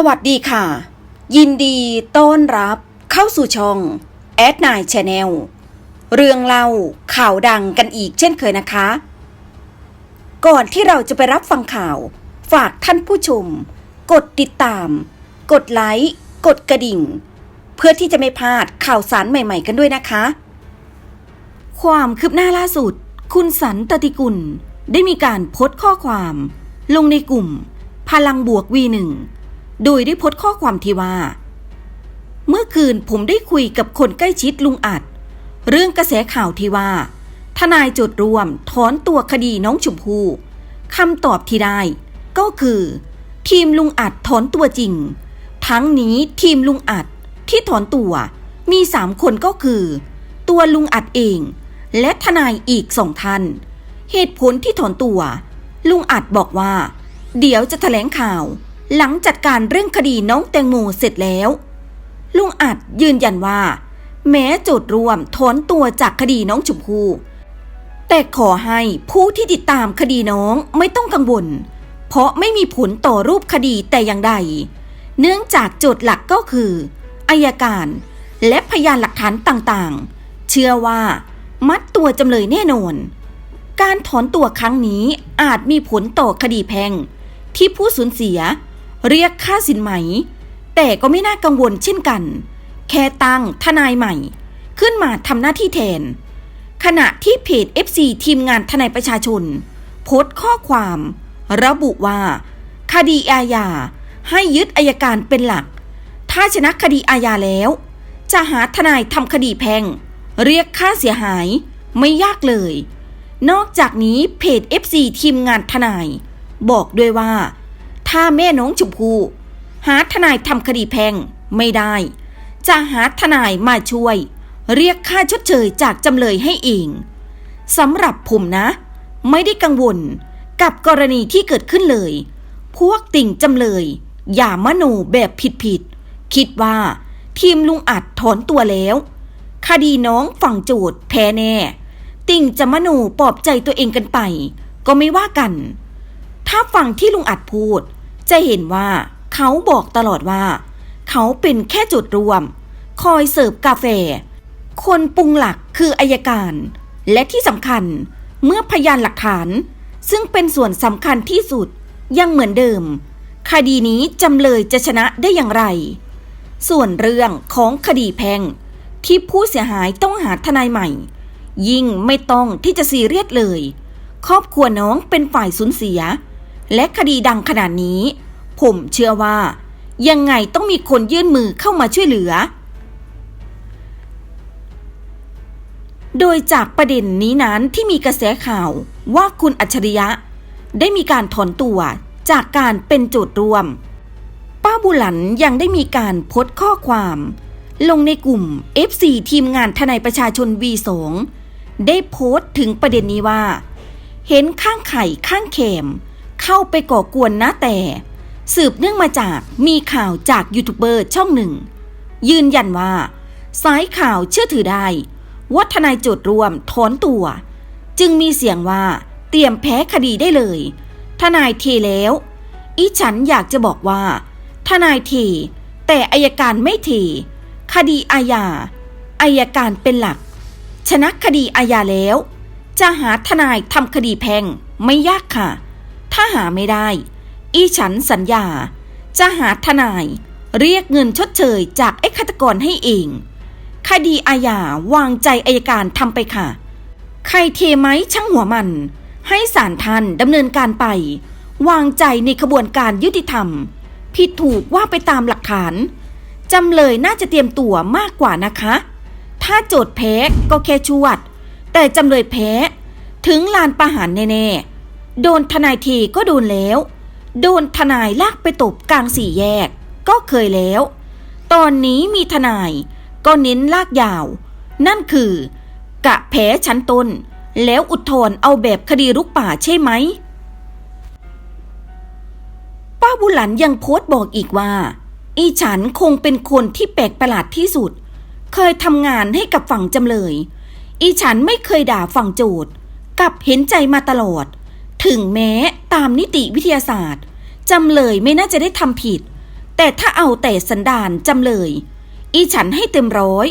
สวัสดีค่ะ ยินดีต้อนรับเข้าสู่ช่องแอดนายชาแนลเรื่องเล่าข่าวดังกันอีกเช่นเคยนะคะ ก่อนที่เราจะไปรับฟังข่าว ฝากท่านผู้ชม กดติดตาม กดไลค์ กดกระดิ่ง เพื่อที่จะไม่พลาดข่าวสารใหม่ๆกันด้วยนะคะ ความคืบหน้าล่าสุด คุณสันตติกุล ได้มีการโพสต์ข้อความ ลงในกลุ่ม พลังบวกวีหนึ่ง โดยได้โพสข้อความที่ว่า เมื่อคืนผมได้คุยกับคนใกล้ชิดลุงอัด เรื่องกระแสข่าวที่ว่า ทนายจทย์รวมถอนตัวคดีน้องชมพู่คำตอบที่ได้ ก็คือ ทีมลุงอัดถอนตัวจริง ทั้งนี้ทีมลุงอัดที่ถอนตัวมีสามคนก็คือ ตัวลุงอัดเอง และทนายอีกสองท่าน เหตุผลที่ถอนตัว ลุงอัดบอกว่า เดี๋ยวจะแถลงข่าว หลังจัดการเรื่องคดีน้องแตงโมเสร็จแล้ว ลุงอัดยืนยันว่า แม้โจทย์รวมถอนตัวจากคดีน้องชมพู่แต่ขอให้ผู้ที่ติดตามคดีน้องไม่ต้องกังวล เพราะไม่มีผลต่อรูปคดีแต่อย่างใด เนื่องจากโจทย์หลักก็คืออายการและพยานหลักฐานต่างๆ เชื่อว่า มัดตัวจำเลยแน่นอน การถอนตัวครั้งนี้อาจมีผลต่อคดีแพ่งที่ผู้สูญเสีย เรียกค่าสินไหม แต่ก็ไม่น่ากังวลเช่นกัน แค่ตั้งทนายใหม่ ขึ้นมาทำหน้าที่แทน ขณะที่เพจ FC ทีมงานทนายประชาชน โพสต์ข้อความ ระบุว่า คดีอาญาให้ยึดอายการเป็นหลัก ถ้าชนะคดีอาญาแล้ว จะหาทนายทำคดีแพงเรียกค่าเสียหายไม่ยากเลย นอกจากนี้เพจ FC ทีมงานทนาย บอกด้วยว่า ถ้าแม่น้องชมพู่หาทนายทำคดีแพงไม่ได้ จะหาทนายมาช่วย เรียกค่าชดเชยจากจำเลยให้เองสำหรับผมนะ ไม่ได้กังวลกับกรณีที่เกิดขึ้นเลย พวกติ่งจำเลย อย่ามโนแบบผิดๆคิดว่าทีมลุงอัดถอนตัวแล้ว คดีน้องฝั่งโจทย์แพ้แน่ ติ่งจะมโนปลอบใจตัวเองกันไป ก็ไม่ว่ากัน ถ้าฟังที่ลุงอัดพูด จะเห็นว่าเขาบอกตลอดว่า เขาเป็นแค่จุดรวม คอยเสิร์ฟกาแฟ คนปรุงหลักคืออายการ และที่สำคัญเมื่อพยานหลักฐาน ซึ่งเป็นส่วนสำคัญที่สุดยังเหมือนเดิม คดีนี้จำเลยจะชนะได้อย่างไร ส่วนเรื่องของคดีแพงที่ผู้เสียหายต้องหาทนายใหม่ ยิ่งไม่ต้องที่จะซีเรียสเลย ครอบครัวน้องเป็นฝ่ายสูญเสีย และคดีดังขนาดนี้ ผมเชื่อว่า ยังไงต้องมีคนยื่นมือเข้ามาช่วยเหลือ โดยจากประเด็นนี้นั้นที่มีกระแสข่าวว่าคุณอัจฉริยะ ได้มีการถอนตัวจากการเป็นโจทย์ร่วม ป้าบุหลันยังได้มีการโพสต์ข้อความ ลงในกลุ่ม FC ทีมงานทนายประชาชน V2 ได้โพสต์ถึงประเด็นนี้ว่า เห็นข้างไข่ข้างเข็ม เข้าไปก่อกวนนะแต่ สืบเนื่องมาจากมีข่าวจากยูทูบเบอร์ช่องหนึ่ง ยืนยันว่า สายข่าวเชื่อถือได้ว่าทนายโจทย์รวมถอนตัว จึงมีเสียงว่าเตรียมแพ้คดีได้เลย ทนายเทแล้ว อีฉันอยากจะบอกว่า ทนายเท แต่อายการไม่เท คดีอาญาอายการเป็นหลัก ชนะคดีอาญาแล้ว จะหาทนายทำคดีแพ่งไม่ยากค่ะ ถ้าหาไม่ได้ อีฉันสัญญา จะหาทนาย เรียกเงินชดเชยจากไอ้ฆาตกรให้เอง คดีอาญาวางใจอายการทำไปค่ะ ใครเทไหมช่างหัวมัน ให้ศาลท่านดำเนินการไป วางใจในขบวนการยุติธรรม ผิดถูกว่าไปตามหลักฐานจำเลยน่าจะเตรียมตัวมากกว่านะคะ ถ้าโจทย์แพ้ก็แค่ชวด แต่จำเลยแพ้ ถึงลานประหารแน่ๆ โดนทนายทีก็โดนแล้ว โดนทนายลากไปตบกลางสี่แยก ก็เคยแล้ว ตอนนี้มีทนายก็เน้นลากยาว นั่นคือ กะแพ้ชั้นต้น แล้วอุทธรเอาแบบคดีรุกป่าใช่ไหม ป้าบุหลันยังโพสต์บอกอีกว่า อีฉันคงเป็นคนที่แปลกประหลาดที่สุด เคยทำงานให้กับฝั่งจำเลย อีฉันไม่เคยด่าฝั่งโจทย์กับเห็นใจมาตลอด ถึงแม้ตามนิติวิทยาศาสตร์จำเลยไม่น่าจะได้ทำผิด แต่ถ้าเอาแต่สันดานจำเลย อีฉันให้เต็มร้อย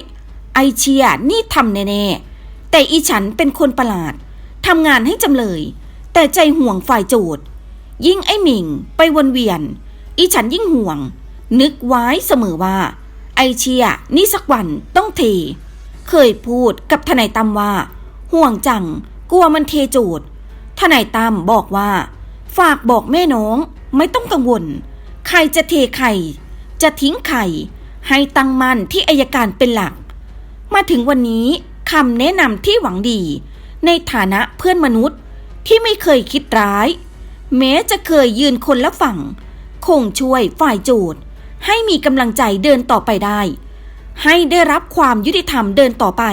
ไอเชียนี่ทำแน่ๆ แต่อีฉันเป็นคนประหลาดทำงานให้จำเลย แต่ใจห่วงฝ่ายโจทย์ ยิ่งไอหมิงไปวนเวียน อีฉันยิ่งห่วง นึกไว้เสมอว่า ไอเชียนี่สักวันต้องเท เคยพูดกับทนายตั้มว่า ห่วงจัง กลัวมันเทโจทย์ ทนายตั้มบอกว่า ฝากบอกแม่น้องไม่ต้องกังวล ใครจะเทใครจะทิ้งใครให้ตั้งมั่นที่อายการเป็นหลัก มาถึงวันนี้คำแนะนำที่หวังดี ในฐานะเพื่อนมนุษย์ที่ไม่เคยคิดร้าย แม้จะเคยยืนคนละฝั่ง คงช่วยฝ่ายโจทย์ ให้มีกำลังใจเดินต่อไปได้ ให้ได้รับความยุติธรรมเดินต่อไป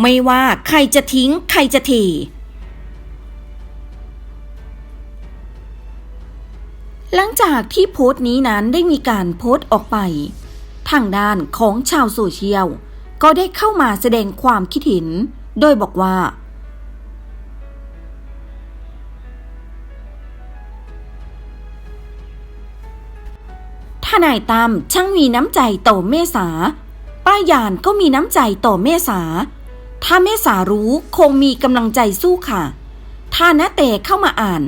ไม่ว่าใครจะทิ้งใครจะเท หลังจากที่โพสต์นี้นั้นได้มีการโพสต์ออกไป ทางด้านของชาวโซเชียล ก็ได้เข้ามาแสดงความคิดเห็น โดยบอกว่า ทนายตั้มช่างมีน้ำใจต่อเมษา ป้ายานก็มีน้ำใจต่อเมษา ถ้าเมษารู้คงมีกำลังใจสู้ค่ะ ถ้านาแต่เข้ามาอ่าน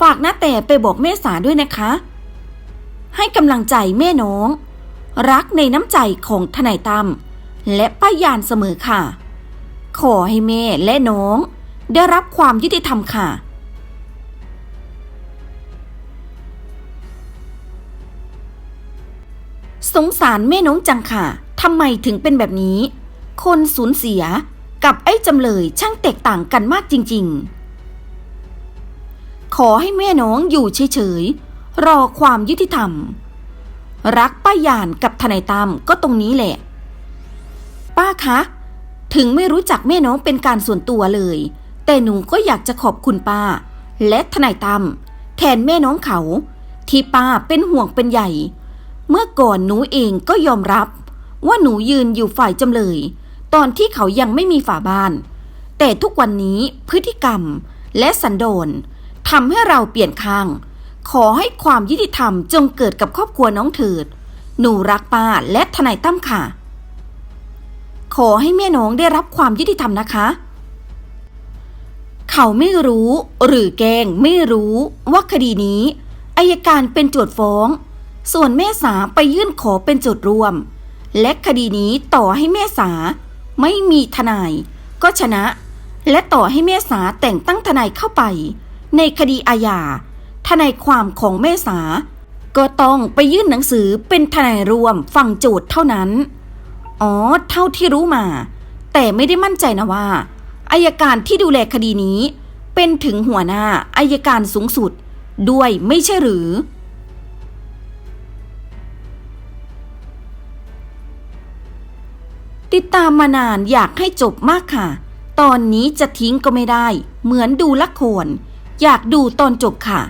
ฝากน้าแต่ไปบอกเมษาด้วยนะคะ ให้กำลังใจแม่น้อง รักในน้ำใจของทนายตั้มและป้ายานเสมอค่ะ ขอให้แม่และน้อง ได้รับความยุติธรรมค่ะสงสารแม่น้องจังค่ะ ทำไมถึงเป็นแบบนี้ คนสูญเสียกับไอ้จำเลยช่างแตกต่างกันมากจริง ๆ ขอให้แม่น้องอยู่เฉยๆ รอความยุติธรรม รักป้าหยานกับทนายตั้มก็ตรงนี้แหละ ป้าคะ ถึงไม่รู้จักแม่น้องเป็นการส่วนตัวเลย แต่หนูก็อยากจะขอบคุณป้า และทนายตั้มแทนแม่น้องเขา ที่ป้าเป็นห่วงเป็นใหญ่ เมื่อก่อนหนูเองก็ยอมรับ ว่าหนูยืนอยู่ฝ่ายจำเลย ตอนที่เขายังไม่มีฝาบ้าน แต่ทุกวันนี้พฤติกรรมและสันโดษ ทำให้เราเปลี่ยนข้าง ขอให้ความยุติธรรมจงเกิดกับครอบครัวน้องเถิด หนูรักป้าและทนายตั้มค่ะ ขอให้แม่น้องได้รับความยุติธรรมนะคะ เขาไม่รู้หรือแกงไม่รู้ว่าคดีนี้อายการเป็นโจทย์ฟ้อง ส่วนแม่สาไปยื่นขอเป็นโจทย์ร่วม และคดีนี้ต่อให้แม่สาไม่มีทนาย ก็ชนะ และต่อให้แม่สาแต่งตั้งทนายเข้าไป ในคดีอาญาทนายความของแม่สา ก็ต้องไปยื่นหนังสือเป็นทนายรวมฟังโจทย์เท่านั้น อ๋อ เท่าที่รู้มา แต่ไม่ได้มั่นใจนะว่าอายการที่ดูแลคดีนี้ เป็นถึงหัวหน้าอายการสูงสุด ด้วยไม่ใช่หรือ ติดตามมานานอยากให้จบมากค่ะ ตอนนี้จะทิ้งก็ไม่ได้ เหมือนดูละคร อยากดูตอนจบค่ะ